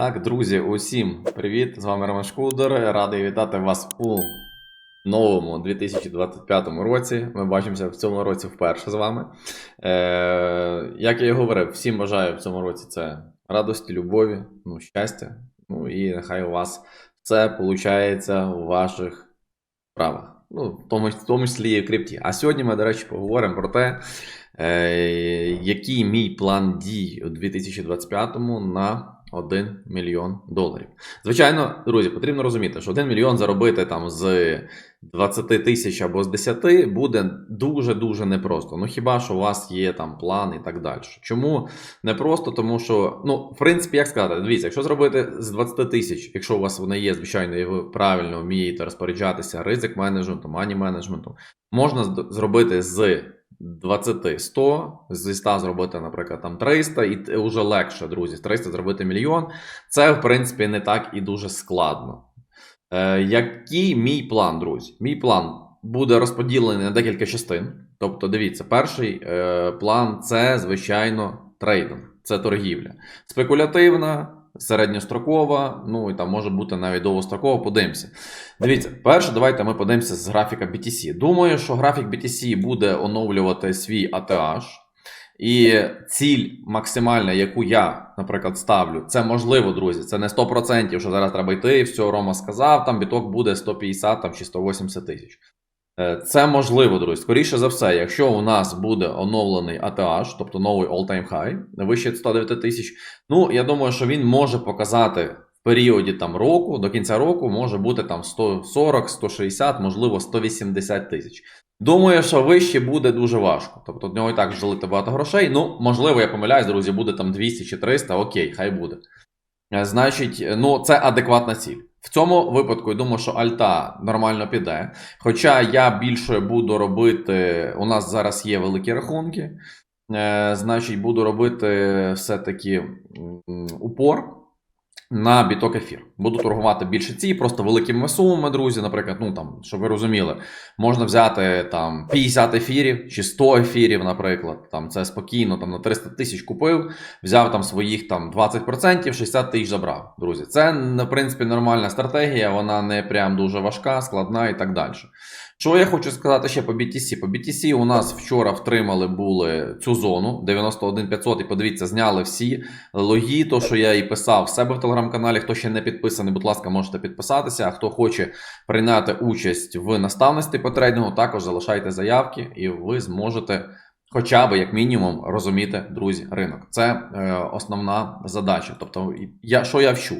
Так, друзі, усім привіт! З вами Роман Шкудер. Радий вітати вас у новому 2025 році. Ми бачимося в цьому році вперше з вами. Е, як я і говорив, всім бажаю в цьому році це радості, любові, ну, щастя. Ну і нехай у вас все виходить у ваших справах. Ну, в тому, в тому числі і в крипті. А сьогодні ми, до речі, поговоримо про те, е, який мій план дій у 2025 на 1 мільйон доларів. Звичайно, друзі, потрібно розуміти, що 1 мільйон заробити там з 20 тисяч або з 10 буде дуже-дуже непросто. Ну хіба що у вас є там план і так далі. Чому непросто? Тому що, ну, в принципі, як сказати, дивіться, якщо зробити з 20 тисяч, якщо у вас вони є, звичайно, і ви правильно вмієте розпоряджатися ризик менеджментом, мані менеджментом, можна зробити з 20 100, зі 100 зробити, наприклад, там 300, і вже легше, друзі, з 300 зробити мільйон. Це, в принципі, не так і дуже складно. Е, який мій план, друзі? Мій план буде розподілений на декілька частин. Тобто, дивіться, перший е, план це, звичайно, трейдинг, це торгівля. Спекулятивна, середньострокова, ну і там може бути навіть довгострокова, подивимося. Дивіться, перше, давайте ми подивимося з графіка BTC. Думаю, що графік BTC буде оновлювати свій ATH. І ціль максимальна, яку я, наприклад, ставлю, це можливо, друзі. Це не 100%, що зараз треба йти, і все, Рома сказав, там біток буде 150 там, чи 180 тисяч. Е, Це можливо, друзі. Скоріше за все, якщо у нас буде оновлений ATH, тобто новий all-time high, вище 109 тисяч, ну, я думаю, що він може показати в періоді там року, до кінця року може бути там 140, 160, можливо, 180 тисяч. Думаю, що вище буде дуже важко. Тобто в нього і так жалити багато грошей. Ну, можливо, я помиляюсь, друзі, буде там 200 чи 300, окей, хай буде. Е, Значить, ну це адекватна ціль. В цьому випадку я думаю, що Альта нормально піде. Хоча я більше буду робити, у нас зараз є великі рахунки, е, значить, буду робити все-таки упор на біток ефір. Буду торгувати більше ці, просто великими сумами, друзі. Наприклад, ну там, щоб ви розуміли, можна взяти там 50 ефірів чи 100 ефірів, наприклад. Там це спокійно, там на 300 тисяч купив, взяв там своїх там 20%, 60 тисяч забрав. Друзі, це в принципі нормальна стратегія, вона не прям дуже важка, складна і так далі. Що я хочу сказати ще по BTC? По BTC у нас вчора втримали були цю зону 91500 і подивіться, зняли всі логі, то що я і писав в себе в телеграм-каналі. Хто ще не підписаний, будь ласка, можете підписатися. А хто хоче прийняти участь в наставництві по трейдингу, також залишайте заявки, і ви зможете. Хоча б як мінімум розуміти, друзі, ринок. Це е, основна задача. Тобто, я що я вчу?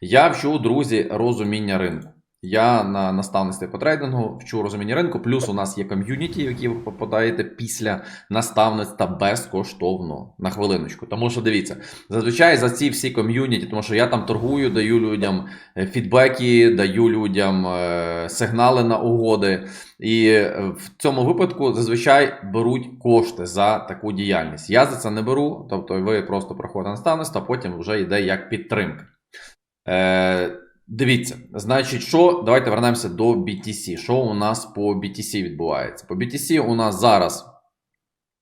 Я вчу, друзі, розуміння ринку. Я на наставництві по трейдингу вчу розуміння ринку. Плюс у нас є ком'юніті, які ви попадаєте після наставництва безкоштовно на хвилиночку. Тому що дивіться, зазвичай за ці всі ком'юніті, тому що я там торгую, даю людям е, фідбеки, даю людям е, сигнали на угоди. І е, в цьому випадку зазвичай беруть кошти за таку діяльність. Я за це не беру, тобто ви просто проходите наставництво, а потім вже йде як підтримка. Дивіться, значить, що давайте вернемося до BTC. Що у нас по BTC відбувається? По BTC у нас зараз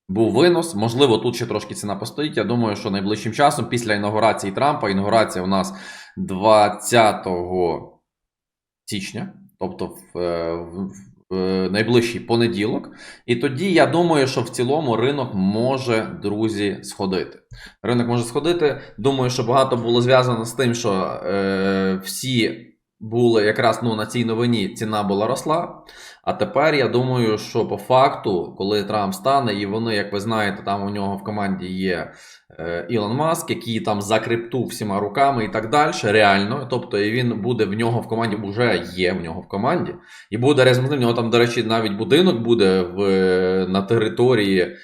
був винос. Можливо, тут ще трошки ціна постоїть. Я думаю, що найближчим часом, після інаугурації Трампа, інаугурація у нас 20 січня, тобто в, е, в, найближчий понеділок. І тоді я думаю, що в цілому ринок може, друзі, сходити. Ринок може сходити. Думаю, що багато було зв'язано з тим, що е, всі були якраз ну, на цій новині ціна була росла. А тепер я думаю, що по факту, коли Трамп стане, і вони, як ви знаєте, там у нього в команді є е, Ілон Маск, який там за крипту всіма руками і так далі, реально. Тобто, він буде в нього в команді, вже є в нього в команді, і буде ним. В нього там, до речі, навіть будинок буде в, на території е,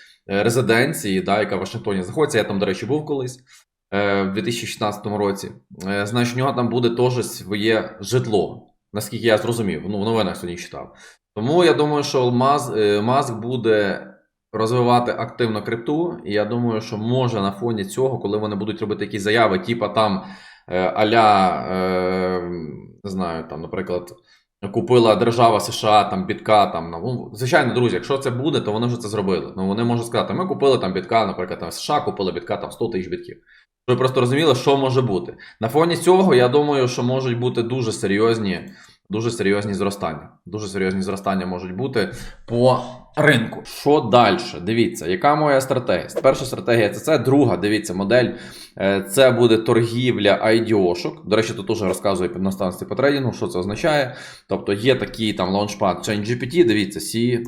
резиденції, да, яка в Вашингтоні знаходиться. Я там, до речі, був колись. Е, В 2016 році, Е, значить, у нього там буде теж своє житло, наскільки я зрозумів. Ну, в новинах сьогодні читав. Тому я думаю, що Маз, е, Маск буде розвивати активно крипту, і я думаю, що може на фоні цього, коли вони будуть робити якісь заяви, типа там аля, не знаю, там, наприклад, купила держава США там бітка. Там, ну, звичайно, друзі, якщо це буде, то вони вже це зробили. Ну, вони можуть сказати, ми купили там бітка, наприклад, там США купили бітка там 100 тисяч бітків. Ви просто розуміли, що може бути. На фоні цього, я думаю, що можуть бути дуже серйозні, дуже серйозні зростання. Дуже серйозні зростання можуть бути по ринку. Що далі? Дивіться, яка моя стратегія? Перша стратегія це це, друга, дивіться, модель. е, Це буде торгівля IDO-шок. До речі, тут теж розказує під наставництві по трейдингу, що це означає. Тобто є такий там лаунчпад ChainGPT, дивіться,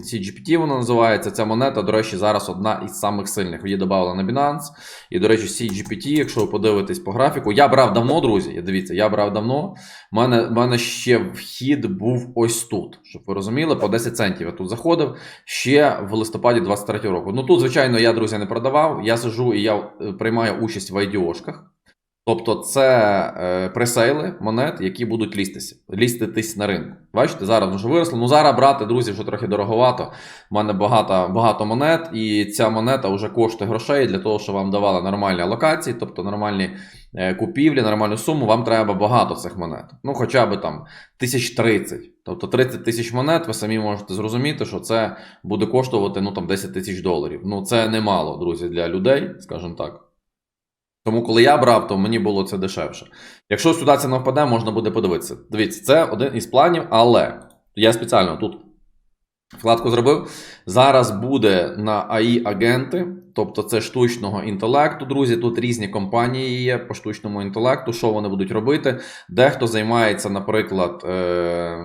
CGPT воно називається. Ця монета, до речі, зараз одна із самих сильних. Її додали на Binance. І, до речі, CGPT, якщо ви подивитесь по графіку, я брав давно, друзі. Дивіться, я брав давно. У мене, мене ще вхід був ось тут. Щоб ви розуміли, по 10 центів я тут заходив ще в листопаді 23 року. Ну тут, звичайно, я, друзі, не продавав. Я сижу і я е, приймаю участь в IDO-шках. Тобто це е, пресейли монет, які будуть лістися, ліститись на ринку. Бачите, зараз вже виросло. Ну зараз брати, друзі, вже трохи дороговато. У мене багато, багато монет, і ця монета вже коштує грошей для того, щоб вам давали нормальні алокації, тобто нормальні е, купівлі, нормальну суму. Вам треба багато цих монет. Ну, хоча б там тисяч 30. Тобто 30 тисяч монет, ви самі можете зрозуміти, що це буде коштувати ну, там, 10 тисяч доларів. Ну, це немало, друзі, для людей, скажімо так. Тому, коли я брав, то мені було це дешевше. Якщо сюди це впаде, можна буде подивитися. Дивіться, це один із планів, але я спеціально тут вкладку зробив. Зараз буде на AI агенти, тобто це штучного інтелекту, друзі. Тут різні компанії є по штучному інтелекту, що вони будуть робити. Дехто займається, наприклад, е-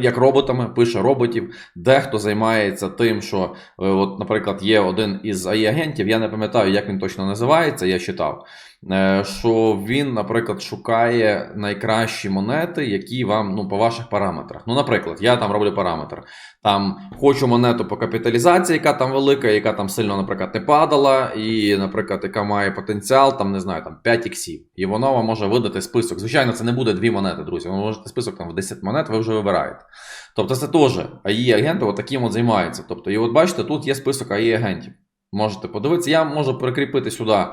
як роботами, пише роботів, дехто займається тим, що, е, от, наприклад, є один із AI-агентів, я не пам'ятаю, як він точно називається, я читав. е, Що він, наприклад, шукає найкращі монети, які вам ну, по ваших параметрах. Ну, наприклад, я там роблю параметр. Там хочу монету по капіталізації, яка там велика, яка там сильно, наприклад, не падала, і, наприклад, яка має потенціал, там не знаю, там 5 іксів. І воно вам може видати список. Звичайно, це не буде дві монети, друзі. Ви можете список там в 10 монет, ви вже вибираєте. Тобто це теж AI агенти от таким от займаються. Тобто, і от бачите, тут є список AI агентів. Можете подивитися, я можу прикріпити сюди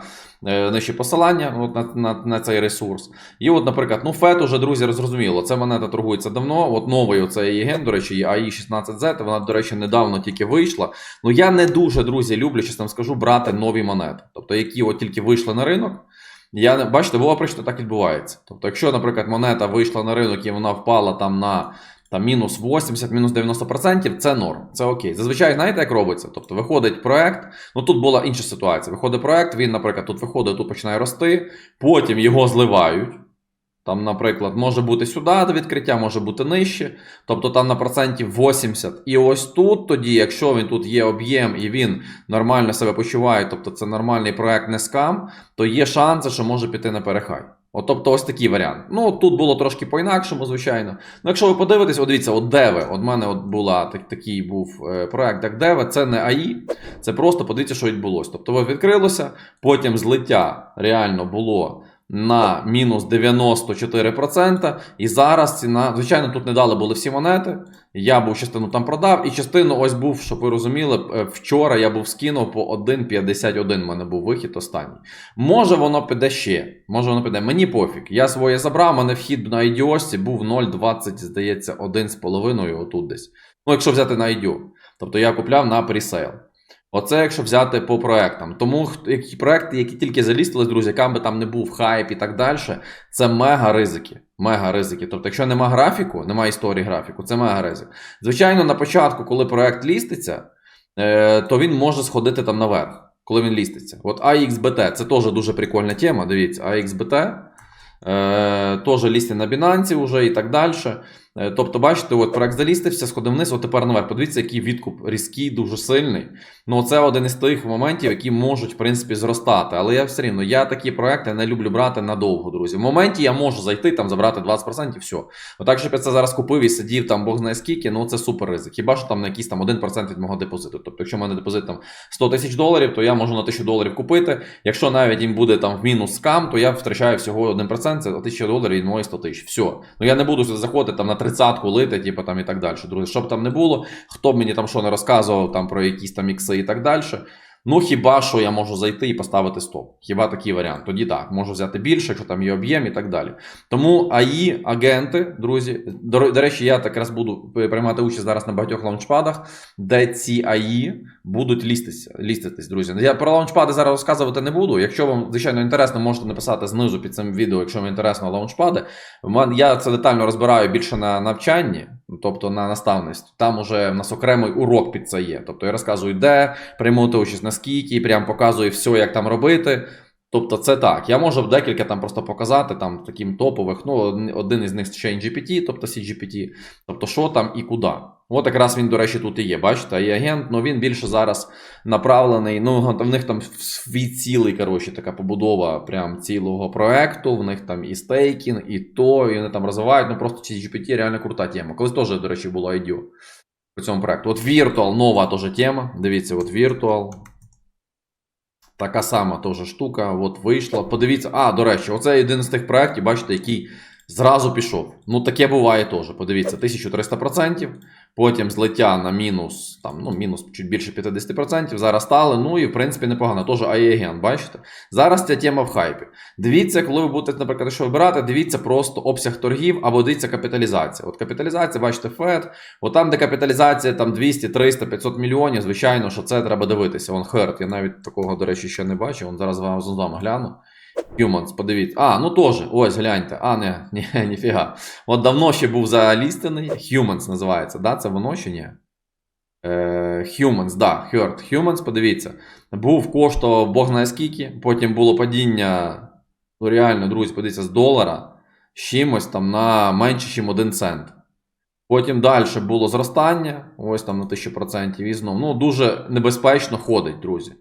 е, нижче посилання от на, на, на цей ресурс. І от, наприклад, ну FET уже, друзі, зрозуміло, це монета торгується давно. От новий оцей ген, до речі, є AI16Z, вона, до речі, недавно тільки вийшла. Ну я не дуже, друзі, люблю, чесно вам скажу, брати нові монети. Тобто, які от тільки вийшли на ринок. Я не бачите, було причина так відбувається. Тобто, якщо, наприклад, монета вийшла на ринок і вона впала там на там мінус 80, мінус 90%, це норм, це окей. Зазвичай, знаєте, як робиться? Тобто виходить проект. Ну тут була інша ситуація. Виходить проект, він, наприклад, тут виходить, тут починає рости, потім його зливають. Там, наприклад, може бути сюди до відкриття, може бути нижче. Тобто там на процентів 80. І ось тут тоді, якщо він тут є об'єм і він нормально себе почуває, тобто це нормальний проект, не скам, то є шанси, що може піти на перехай. От, тобто ось такий варіант. Ну, тут було трошки по-інакшому, звичайно. Ну, якщо ви подивитесь, от дивіться, от Деве. от мене от була так, такий був е, проект, як Деве, це не АІ, це просто подивіться, що відбулося. Тобто ви відкрилося, потім злиття реально було на мінус 94%. І зараз ціна, звичайно, тут не дали були всі монети. Я був частину там продав, і частину ось був, щоб ви розуміли, е, вчора я був скинув по 1,51. У мене був вихід останній. Може воно піде ще. Може воно піде. Мені пофіг. Я своє забрав, у мене вхід на IDO був 0,20, здається, 1,5 отут десь. Ну, якщо взяти на IDO. Тобто я купляв на пресейл. Оце якщо взяти по проектам. Тому які проекти, які тільки залістили, друзі, яким би там не був хайп і так далі, це мега ризики. Мега ризики. Тобто, якщо нема графіку, немає історії графіку, це мега ризик. Звичайно, на початку, коли проект ліститься, е, то він може сходити там наверх, коли він ліститься. От AXBT це теж дуже прикольна тема. Дивіться, AXBT. Е, теж лісти на Binance вже і так далі. Е, Тобто, бачите, от проект залістився, сходив вниз, от тепер наверх. Подивіться, який відкуп різкий, дуже сильний. Ну, це один із тих моментів, які можуть, в принципі, зростати. Але я все рівно, я такі проекти не люблю брати надовго, друзі. В моменті я можу зайти, там забрати 20% і все. Отак, щоб я це зараз купив і сидів там Бог знає скільки, ну це супер ризик. Хіба що там на якийсь там 1% від мого депозиту. Тобто, якщо в мене депозит там 100 тисяч доларів, то я можу на 1000 доларів купити. Якщо навіть їм буде там в мінус скам, то я втрачаю всього 1%, це 1000 доларів від моїх 100 тисяч. Все. Ну я не буду заходити там на 30-ку лити, типу там і так далі. Друзі, щоб там не було, хто б мені там що не розказував там про якісь там ікси і так далі. Ну, хіба що я можу зайти і поставити стоп? Хіба такий варіант? Тоді так, можу взяти більше, якщо там є об'єм і так далі. Тому АІ, агенти, друзі, до, до речі, я так якраз буду приймати участь зараз на багатьох лаунчпадах, де ці АІ будуть ліститися, ліститись, друзі. Я про лаунчпади зараз розказувати не буду. Якщо вам, звичайно, інтересно, можете написати знизу під цим відео, якщо вам інтересно лаунчпади. Я це детально розбираю більше на навчанні, тобто на наставництво. Там уже в нас окремий урок під це є. Тобто я розказую, де приймати участь, наскільки, прям показую все, як там робити. Тобто це так. Я можу декілька там просто показати, там таким топових. Ну, один- із них ще GPT, тобто CGPT, тобто що там і куди. От якраз він, до речі, тут і є. Бачите, агент, ну він більше зараз направлений. Ну, в них там свій цілий, коротше, така побудова прям цілого проекту. В них там і стейкінг, і то, і вони там розвивають. Ну просто CGPT реально крута тема. Колись теж, до речі, було IDO по цьому проекту. От Virtual, нова теж тема. Дивіться, от Virtual. Така сама теж штука. От вийшла. Подивіться. А, до речі, оце один з тих проєктів, бачите, який зразу пішов. Ну, таке буває теж. Подивіться, 1300%. Потім злиття на мінус, там, ну, мінус чуть більше 50%. Зараз стали. Ну і в принципі непогано. Теж АЄГЕН, бачите? Зараз ця тема в хайпі. Дивіться, коли ви будете, наприклад, що вибирати, дивіться просто обсяг торгів або дивіться капіталізація. От капіталізація, бачите, FED, От там, де капіталізація там 200, 300, 500 мільйонів, звичайно, що це треба дивитися. Вон Херт, я навіть такого, до речі, ще не бачив. Вон зараз з вами з вами гляну. Humans, подивіться. А, ну теж, ось гляньте. А, не, ні, ніфіга. От давно ще був залістений. Humans називається, да? Це воно чи ні? Е, Humans, да, Hurt. Humans, подивіться. Був коштував Бог знає скільки, потім було падіння, ну реально, друзі, подивіться, з долара чимось там на менше, ніж 1 цент. Потім далі було зростання, ось там на 1000% і знову. Ну, дуже небезпечно ходить, друзі.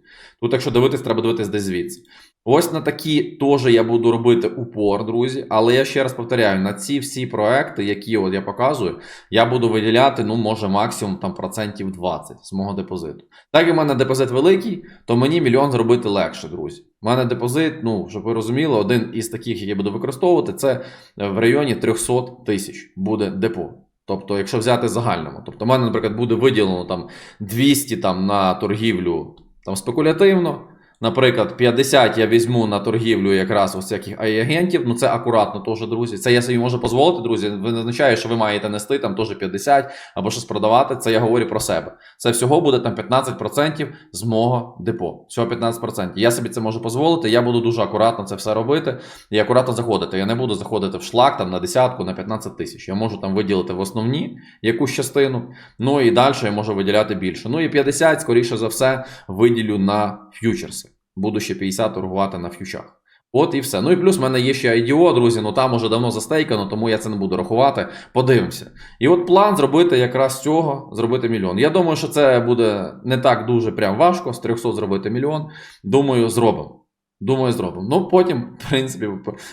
Тут, якщо дивитись, треба дивитись десь звідси. Ось на такі теж я буду робити упор, друзі. Але я ще раз повторяю, на ці всі проекти, які от я показую, я буду виділяти, ну, може, максимум там процентів 20 з мого депозиту. Так як в мене депозит великий, то мені мільйон зробити легше, друзі. У мене депозит, ну, щоб ви розуміли, один із таких, який я буду використовувати, це в районі 300 тисяч буде депо. Тобто, якщо взяти загальному, тобто, в мене, наприклад, буде виділено там 200 там, на торгівлю там, спекулятивно. Наприклад, 50 я візьму на торгівлю якраз ось всяких агентів. Ну це акуратно теж, друзі. Це я собі можу дозволити, друзі. Ви не означає, що ви маєте нести там теж 50 або щось продавати. Це я говорю про себе. Це всього буде там 15% з мого депо. Всього 15%. Я собі це можу дозволити. Я буду дуже акуратно це все робити і акуратно заходити. Я не буду заходити в шлак там на десятку, на 15 тисяч. Я можу там виділити в основні якусь частину. Ну і далі я можу виділяти більше. Ну і 50, скоріше за все, виділю на ф'ючерси. Буду ще 50 торгувати на ф'ючах. От і все. Ну і плюс в мене є ще IDO, друзі, ну там уже давно застейкано, тому я це не буду рахувати. Подивимося. І от план зробити якраз цього, зробити мільйон. Я думаю, що це буде не так дуже прям важко, з 300 зробити мільйон. Думаю, зробимо. Думаю, зробимо. Ну, потім, в принципі,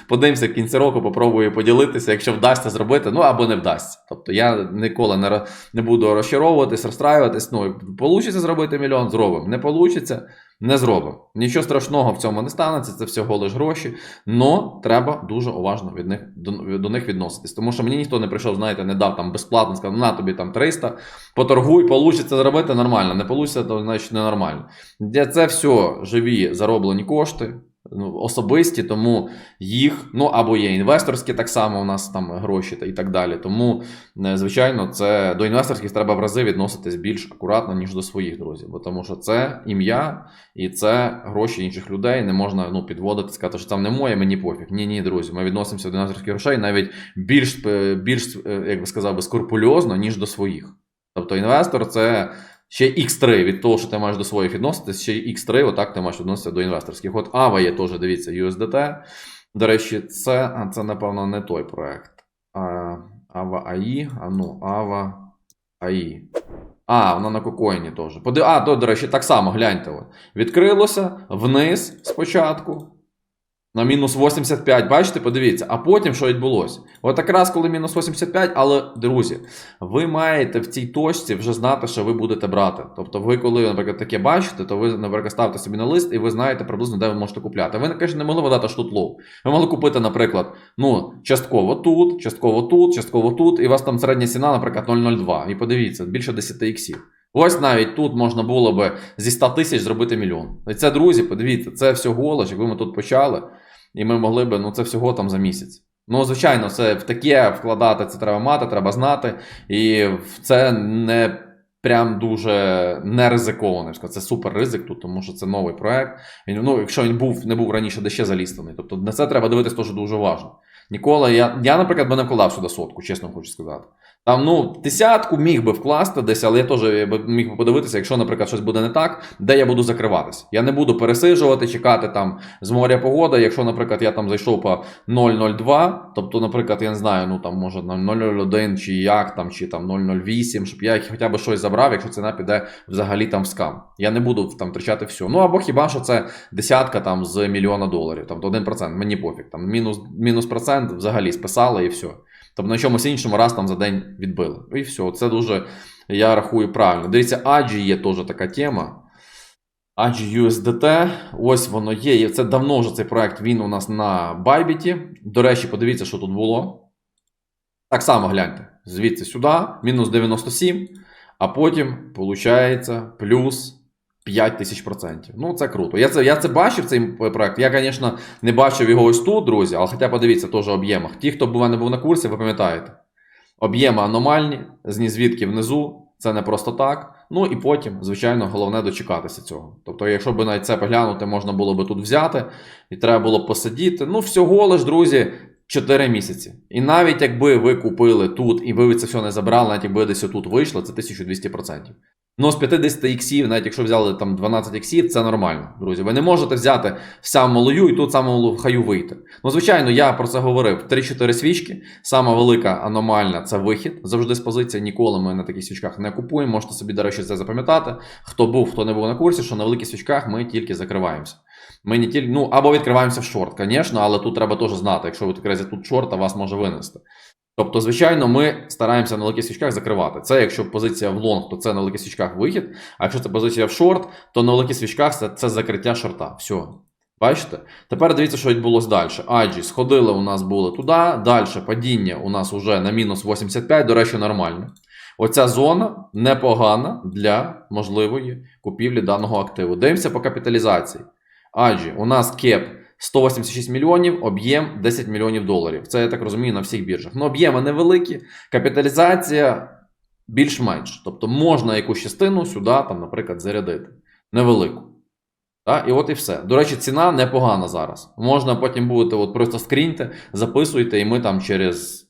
подивимося в кінці року, попробую поділитися, якщо вдасться зробити, ну або не вдасться. Тобто я ніколи не, не буду розчаровуватись, розстраюватись. Ну, вийде зробити мільйон, зробимо. Не вийде, не зробимо. Нічого страшного в цьому не станеться, це всього лиш гроші. Но треба дуже уважно від них, до, до них відноситись. Тому що мені ніхто не прийшов, знаєте, не дав там безплатно, сказав, на тобі там 300, поторгуй, вийде зробити нормально. Не вийде, то значить ненормально. Це все живі зароблені кошти. Ну, особисті, тому їх, ну або є інвесторські, так само у нас там гроші та і так далі. Тому, е, звичайно, це до інвесторських треба в рази відноситись більш акуратно, ніж до своїх друзів. Бо тому що це ім'я і це гроші інших людей. Не можна ну, підводити, сказати, що там не моє, мені пофіг. Ні, ні, друзі. Ми відносимося до інвесторських грошей навіть більш, е, більш е, як би сказав би, скрупульозно, ніж до своїх. Тобто інвестор це. Ще X3 від того, що ти маєш до своїх відноситись, ще X3, отак ти маєш відноситися до інвесторських. От AVA є теж, дивіться, USDT. До речі, це, це, напевно, не той проект. А, AVA AI, а ну, AVA AI. А, воно на кокоїні теж. Поди... А, то, до речі, так само, гляньте. От. Відкрилося вниз спочатку. На мінус 85, бачите, подивіться, а потім що відбулося? От якраз коли мінус 85, але, друзі, ви маєте в цій точці вже знати, що ви будете брати. Тобто, ви, коли, наприклад, таке бачите, то ви, наприклад, ставите собі на лист і ви знаєте приблизно, де ви можете купляти. Ви, конечно, не могли видати тут лоу. Ви могли купити, наприклад, ну, частково тут, частково тут, частково тут, і у вас там середня ціна, наприклад, 0,02. І подивіться, більше 10 іксів. Ось навіть тут можна було би зі 100 тисяч зробити мільйон. І це, друзі, подивіться, це всього лиш, якби ми тут почали, і ми могли би, ну це всього там за місяць. Ну, звичайно, це в таке вкладати це треба мати, треба знати. І це не прям дуже не ризиковано. Це супер ризик тут, тому що це новий проект. Ну, якщо він був, не був раніше, де ще залістаний. Тобто на це треба дивитися дуже уважно. Ніколи я, я, наприклад, би не вкладав сюди сотку, чесно хочу сказати. Там, ну, десятку міг би вкласти десь, але я теж міг би подивитися, якщо, наприклад, щось буде не так, де я буду закриватися. Я не буду пересиджувати, чекати там з моря погода. Якщо, наприклад, я там зайшов по 0,02, тобто, наприклад, я не знаю, ну там може на 0,01 чи як там, чи там 0,08, щоб я хоча б щось забрав, якщо ціна піде взагалі там в скам. Я не буду там втрачати все. Ну або хіба що це десятка там з мільйона доларів, там то 1%, мені пофіг. Там мінус, мінус процент взагалі списали і все. Тобто на чомусь іншому раз там за день відбили. І все, це дуже, я рахую правильно. Дивіться, AGI є теж така тема. AGI USDT, ось воно є. І це давно вже цей проект, він у нас на Bybit. До речі, подивіться, що тут було. Так само гляньте. Звідси сюди, мінус 97, а потім, виходить, плюс 5 тисяч процентів. Ну, це круто. Я це, я це бачив, цей проект. Я, звісно, не бачив його ось тут, друзі, але хоча подивіться теж об'ємах. Ті, хто був не був на курсі, ви пам'ятаєте. Об'єми аномальні, звідки внизу, це не просто так. Ну і потім, звичайно, головне дочекатися цього. Тобто, якщо б навіть це поглянути, можна було би тут взяти, і треба було б посидіти. Ну, всього лиш, друзі, 4 місяці. І навіть якби ви купили тут і ви це все не забрали, навіть якби десь тут вийшло, це 1200%. Ну, з 50 іксів, навіть якщо взяли там 12 іксів, це нормально, друзі. Ви не можете взяти сам малою і тут саму хаю вийти. Ну, звичайно, я про це говорив. 3-4 свічки. Сама велика аномальна це вихід. Завжди з позиції. Ніколи ми на таких свічках не купуємо. Можете собі, до речі, це запам'ятати. Хто був, хто не був на курсі, що на великих свічках ми тільки закриваємося. Ми не тільки, ну, або відкриваємося в шорт, звісно, але тут треба теж знати, якщо ви відкриєте тут шорт, а вас може винести. Тобто, звичайно, ми стараємося на великих свічках закривати. Це якщо позиція в лонг, то це на великих свічках вихід. А якщо це позиція в шорт, то на великих свічках це, це закриття шорта. Все. Бачите? Тепер дивіться, що відбулося далі. Аджі сходили у нас були туди. Далі падіння у нас вже на мінус 85, до речі, нормально. Оця зона непогана для можливої купівлі даного активу. Дивимося по капіталізації. Аджі, у нас кеп 186 мільйонів, об'єм 10 мільйонів доларів. Це я так розумію на всіх біржах. Ну, об'єми невеликі, капіталізація більш-менш. Тобто можна якусь частину сюди, там, наприклад, зарядити. Невелику. Так? І от і все. До речі, ціна непогана зараз. Можна потім будете от просто скріньте, записуйте, і ми там через.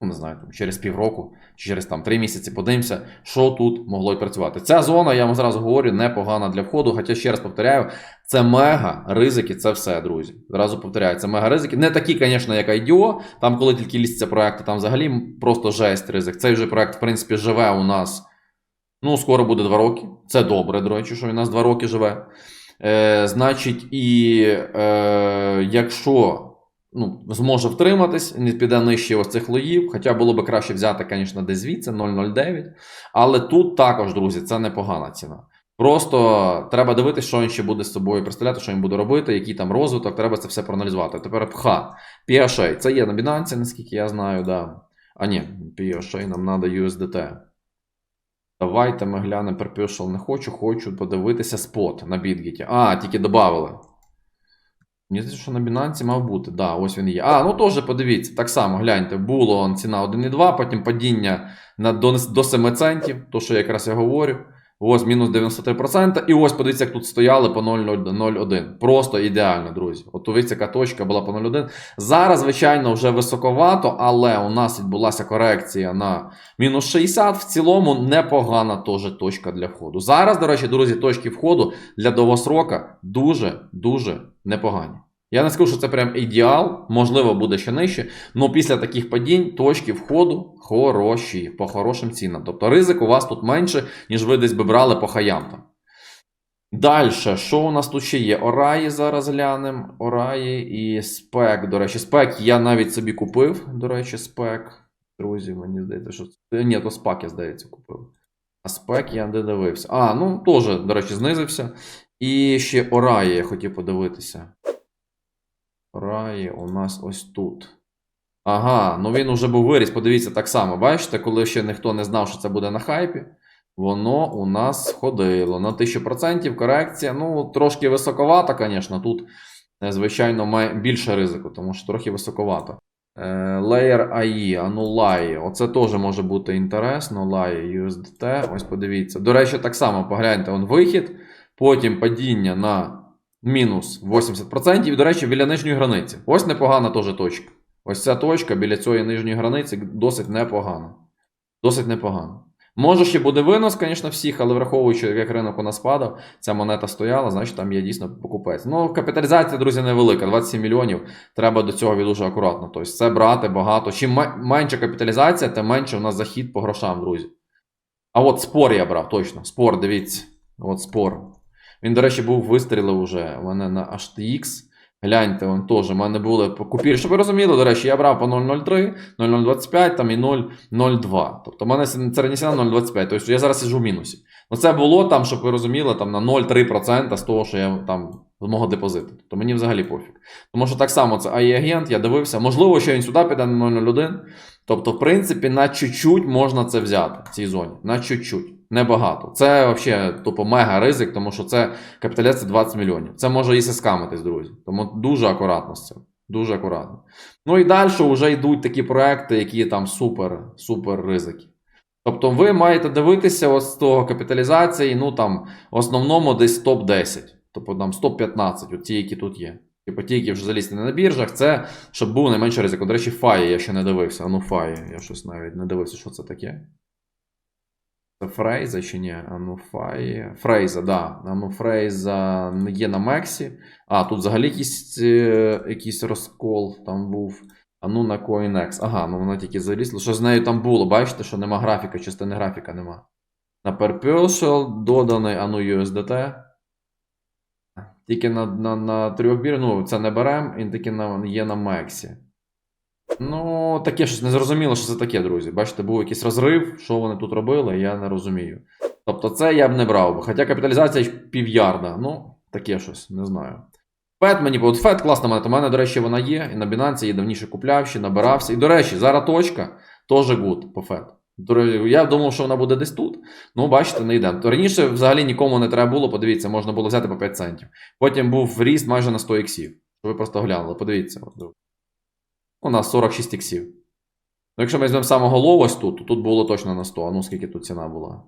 Ну, не знаю, там, через півроку чи через там три місяці подивимося, що тут могло й працювати. Ця зона, я вам зразу говорю, непогана для входу. Хоча ще раз повторяю, це мега ризики, це все, друзі. Зразу повторяю, це мега ризики. Не такі, звісно, як IDO. Там, коли тільки лізться проекти, там взагалі просто жесть ризик. Цей вже проект, в принципі, живе у нас. Ну, скоро буде два роки. Це добре, до речі, що він у нас два роки живе. Е, Значить, і е, якщо ну, зможе втриматись, не піде нижче ось цих лоїв. Хоча було б краще взяти, звісно, десь звідси 0,09. Але тут також, друзі, це непогана ціна. Просто треба дивитися, що він ще буде з собою представляти, що він буде робити, який там розвиток, треба це все проаналізувати. Тепер пха. PHA. Це є на Binance, наскільки я знаю, да. А ні, PHA нам треба USDT. Давайте ми глянемо Perpetual. Не хочу, хочу подивитися спот на BitGet. А, тільки додали. Мені здається, що на Binance мав бути. Да, ось він є. А, ну теж подивіться, так само гляньте, було ціна 1,2, потім падіння на, до, до 7 центів, то що я якраз я говорю. Ось мінус 93%. І ось подивіться, як тут стояли по 0,01. Просто ідеально, друзі. От дивіться, яка точка була по 0,1. Зараз, звичайно, вже високовато, але у нас відбулася корекція на мінус 60. В цілому непогана теж точка для входу. Зараз, до речі, друзі, точки входу для довгострока дуже-дуже непогані. Я не скажу, що це прям ідеал, можливо, буде ще нижче. але після таких падінь точки входу хороші, по хорошим цінам. Тобто ризик у вас тут менше, ніж ви десь би брали по хаям там. Далі, що у нас тут ще є? Ораї зараз глянемо. Ораї і спек. До речі, спек я навіть собі купив. До речі, спек. Друзі, мені здається, що це. Ні, то спак, я здається, купив. А спек я не дивився. А, ну теж, до речі, знизився. І ще Ораї я хотів подивитися. Раї у нас ось тут. Ага, ну він уже був виріс, подивіться так само. Бачите, коли ще ніхто не знав, що це буде на хайпі. воно у нас ходило на 1000% корекція. Ну, трошки високовато, звісно. Тут, е, звичайно, має більше ризику, тому що трохи високовато. Е, Layer AI, а ну Оце теж може бути інтересно. LAI USDT. Ось подивіться. До речі, так само погляньте, он вихід, потім падіння на мінус 80%. І, до речі, біля нижньої границі. Ось непогана теж точка. Ось ця точка біля цієї нижньої границі досить непогана. Досить непогано. Може, ще буде винос, звісно, всіх, але враховуючи, як ринок у нас падав, ця монета стояла, значить там є дійсно покупець. Ну, капіталізація, друзі, невелика, 27 мільйонів. Треба до цього дуже акуратно. Тобто це брати багато. Чим ме- менша капіталізація, тим менше у нас захід по грошам, друзі. А от спор я брав, точно. Спор, дивіться. От спор. Він, до речі, був вистрілив уже. У мене на HTX. Гляньте, он теж. У мене були купірі. Щоб ви розуміли, до речі, я брав по 0,03, 0,025 там і 0,02. Тобто в мене середня ціна 0,25. Тобто я зараз сижу в мінусі. Ну це було там, щоб ви розуміли, там на 0,3% з того, що я там з мого депозиту. Тобто мені взагалі пофіг. Тому що так само це AI-агент, я дивився. Можливо, що він сюди піде на 0,01. Тобто, в принципі, на чуть-чуть можна це взяти в цій зоні. На чуть-чуть. Небагато. Це взагалі тупо мега ризик, тому що це капіталізація 20 мільйонів. Це може і скамитись, друзі. Тому дуже акуратно з цим. Дуже акуратно. Ну і далі вже йдуть такі проекти, які там супер, супер ризики. Тобто ви маєте дивитися ось з того капіталізації, ну там в основному десь топ-10, тобто там топ-15, от ті, які тут є. Типу ті, які вже залізли на біржах, це щоб був найменший ризик. До речі, фаї я ще не дивився. А ну фаї, я щось навіть не дивився, що це таке. Це Фрейза чи ні? А ну фаї. Фрейза, да. А ну Фрейза є на Мексі. А, тут взагалі якийсь, е, якийсь розкол там був. А ну на CoinEx. Ага, ну вона тільки залізла. Що з нею там було? Бачите, що нема графіка, частини графіка нема. На Perpetual доданий, а ну USDT. Тільки на, на, на трьох бір, ну це не берем, він тільки на, є на Мексі. Ну, таке щось незрозуміло, що це таке, друзі. Бачите, був якийсь розрив, що вони тут робили, я не розумію. Тобто, це я б не брав би. Хоча капіталізація півярда. Ну, таке щось, не знаю. Фет мені, от Фет класна монета. У мене, до речі, вона є. І на Binance її давніше купляв, ще набирався. І, до речі, зараз точка теж гуд по Фет. Я думав, що вона буде десь тут. Ну, бачите, не йдемо. То раніше взагалі нікому не треба було, подивіться, можна було взяти по 5 центів. Потім був ріст майже на 100 іксів. Ви просто глянули, подивіться. У нас 46 іксів. Ну, якщо ми візьмемо самого лоу ось тут, то тут було точно на 100. А ну скільки тут ціна була?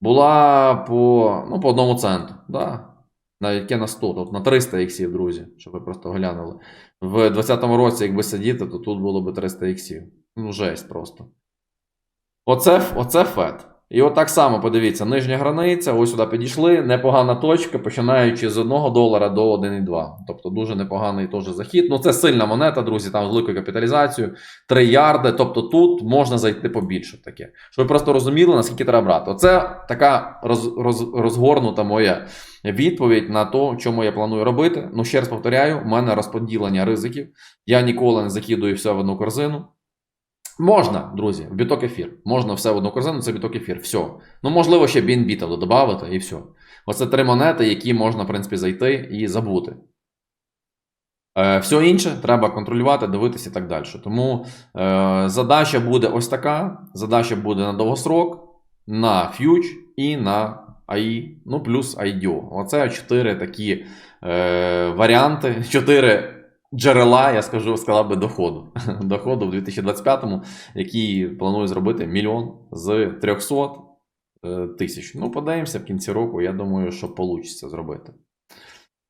Була по, ну, по одному центу. Да. Навіть яке на 100, тут на 300 іксів, друзі, щоб ви просто глянули. В 2020 році, якби сидіти, то тут було б 300 іксів. Ну, жесть просто. Оце, оце фет. І от так само подивіться, нижня границя, ось сюди підійшли, непогана точка, починаючи з 1 долара до 1,2. Тобто дуже непоганий теж захід. Ну це сильна монета, друзі, там з великою капіталізацією, 3 ярди. Тобто тут можна зайти побільше таке. Щоб ви просто розуміли, наскільки треба брати. Оце така роз, роз, розгорнута моя відповідь на те, чому я планую робити. Ну, ще раз повторяю, у мене розподілення ризиків. Я ніколи не закидую все в одну корзину. Можна, друзі, в біток ефір. Можна все в одну корзину, це біток ефір. Все. Ну, можливо, ще там додати і все. Оце три монети, які можна, в принципі, зайти і забути. Е, все інше треба контролювати, дивитися і так далі. Тому е, задача буде ось така: задача буде на довгосрок, на фьюч і на AI, ну плюс IDO. Оце чотири такі е, варіанти, чотири джерела, я скажу, сказав би, доходу. доходу в 2025-му, який планую зробити мільйон з 300 е, тисяч. Ну, подивимося в кінці року. Я думаю, що вийде зробити.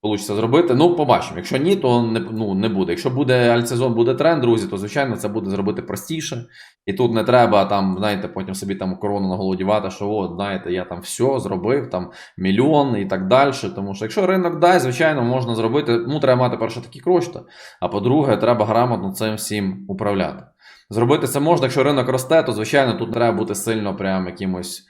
Получиться зробити. Ну, побачимо. Якщо ні, то не, ну, не буде. Якщо буде альтсезон, буде тренд, друзі, то звичайно це буде зробити простіше. І тут не треба там, знаєте, потім собі там корону на голову дівати, що от, знаєте, я там все зробив, там мільйон і так далі. Тому що якщо ринок дасть, звичайно, можна зробити. Ну, треба мати перше такі кошти. А по-друге, треба грамотно цим всім управляти. Зробити це можна, якщо ринок росте, то звичайно тут треба бути сильно прям якимось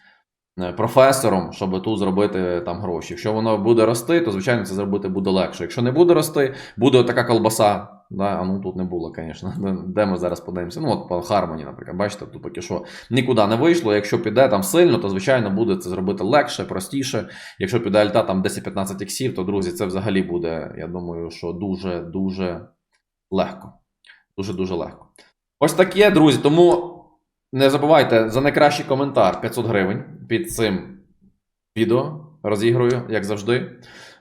професором, щоб тут зробити там гроші. Якщо воно буде рости, то звичайно це зробити буде легше. Якщо не буде рости, буде така колбаса. Да, а ну тут не було, звісно. Де ми зараз подивимося? Ну, от по Harmony, наприклад, бачите, тут поки що нікуди не вийшло. Якщо піде там сильно, то звичайно буде це зробити легше, простіше. Якщо піде альта там 10-15 іксів, то друзі, це взагалі буде, я думаю, що дуже-дуже легко. Дуже-дуже легко. Ось таке, друзі. Тому не забувайте за найкращий коментар 500 гривень. під цим відео Розігрую, як завжди.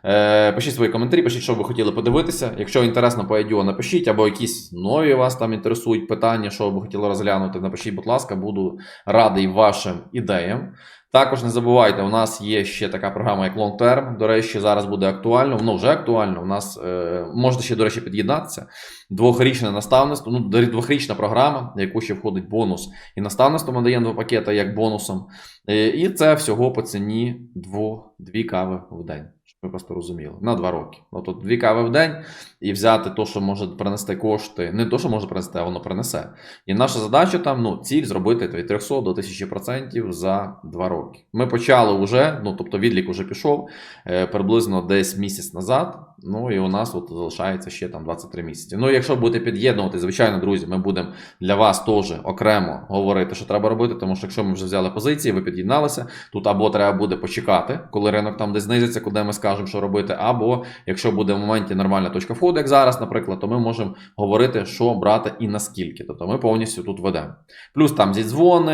Е, пишіть свої коментарі, пишіть, що ви хотіли подивитися. Якщо інтересно по IDO, напишіть, або якісь нові вас там інтересують питання, що ви хотіли розглянути, напишіть, будь ласка, буду радий вашим ідеям. Також не забувайте, у нас є ще така програма, як Long Term. До речі, зараз буде актуально, воно вже актуально. У нас е, можете ще, до речі, під'єднатися. Двохрічне наставництво, ну, двохрічна програма, в яку ще входить бонус. І наставництво ми даємо два пакети як бонусом. Е, І це всього по ціні двох, дві кави в день. Ви просто розуміли, на два роки. Ну, тобто дві кави в день і взяти те, що може принести кошти, не то, що може принести, а воно принесе. І наша задача там, ну, ціль зробити від 300 до 1000% за два роки. Ми почали вже, ну тобто відлік уже пішов е, приблизно десь місяць назад. Ну і у нас от залишається ще там 23 місяці. Ну, якщо будете під'єднувати, звичайно, друзі, ми будемо для вас теж окремо говорити, що треба робити, тому що якщо ми вже взяли позиції, ви під'єдналися, тут або треба буде почекати, коли ринок там десь знизиться, куди ми скажемо, що робити, або якщо буде в моменті нормальна точка входу, як зараз, наприклад, то ми можемо говорити, що брати і наскільки. Тобто ми повністю тут ведемо. Плюс там зі дзвони,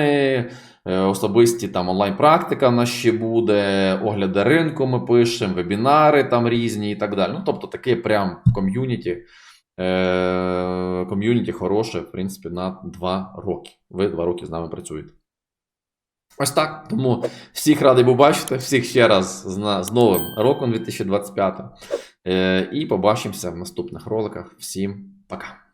е, особисті там онлайн-практика в нас ще буде, огляди ринку ми пишемо, вебінари там різні і так далі. Ну, тобто таке прям ком'юніті. Е, ком'юніті хороше, в принципі, на 2 роки. Ви 2 роки з нами працюєте. Ось так. Тому всіх радий був бачити, всіх ще раз з, з новим роком 2025. Е, і побачимося в наступних роликах. Всім пока.